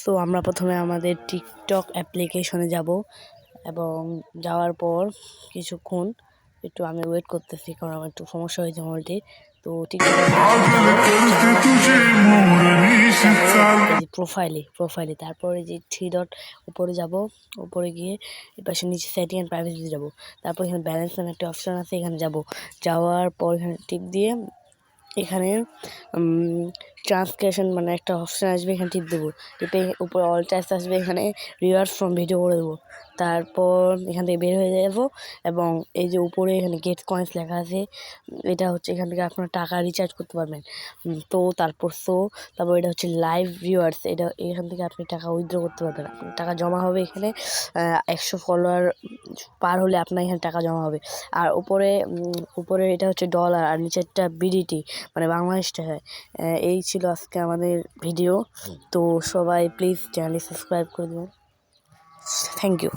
So আমরা প্রথমে আমাদের টিকটক অ্যাপ্লিকেশনে যাব এবং যাওয়ার পর কিছুক্ষণ একটু আমি ওয়েট করতেছি, কারণ আমার একটু সমস্যা হয়েছে মোবাইলটি। তো টিকটক প্রোফাইলে প্রোফাইলে তারপরে যে থ্রি ডট উপরে যাব, উপরে গিয়ে এপাশে নিচে সেটিং অ্যান্ড প্রাইভেসিতে যাব। তারপর এখানে ব্যালেন্স নামে একটা অপশান আছে, এখানে যাব। যাওয়ার পর এখানে টিপ দিয়ে এখানে ট্রান্সক্রিপশন মানে একটা অপশান আসবে এখানে টিপ দেবো। টিপে উপরে অল টাইপস আসবে এখানে রিওয়ার্ড ফ্রম ভিডিও করে দেবো। তারপর এখান থেকে বের হয়ে যাব এবং এই যে উপরে এখানে গেট কয়েন্স লেখা আছে এটা হচ্ছে এখান থেকে আপনার টাকা রিচার্জ করতে পারবেন। তো তারপর সো তারপর এটা হচ্ছে লাইভ ভিউয়ার্স এটা এখান থেকে আপনি টাকা উইথড্র করতে পারবেন। টাকা জমা হবে এখানে একশো ফলোয়ার পার হলে আপনার এখানে টাকা জমা হবে। আর উপরে উপরে এটা হচ্ছে ডলার আর নিচেরটা বিডিটি মানে বাংলাদেশ টাকায়। আহ, এই ছিল আজকে আমাদের ভিডিও তো সবাই প্লিজ চ্যানেলটি সাবস্ক্রাইব করে দেবেন থ্যাংক ইউ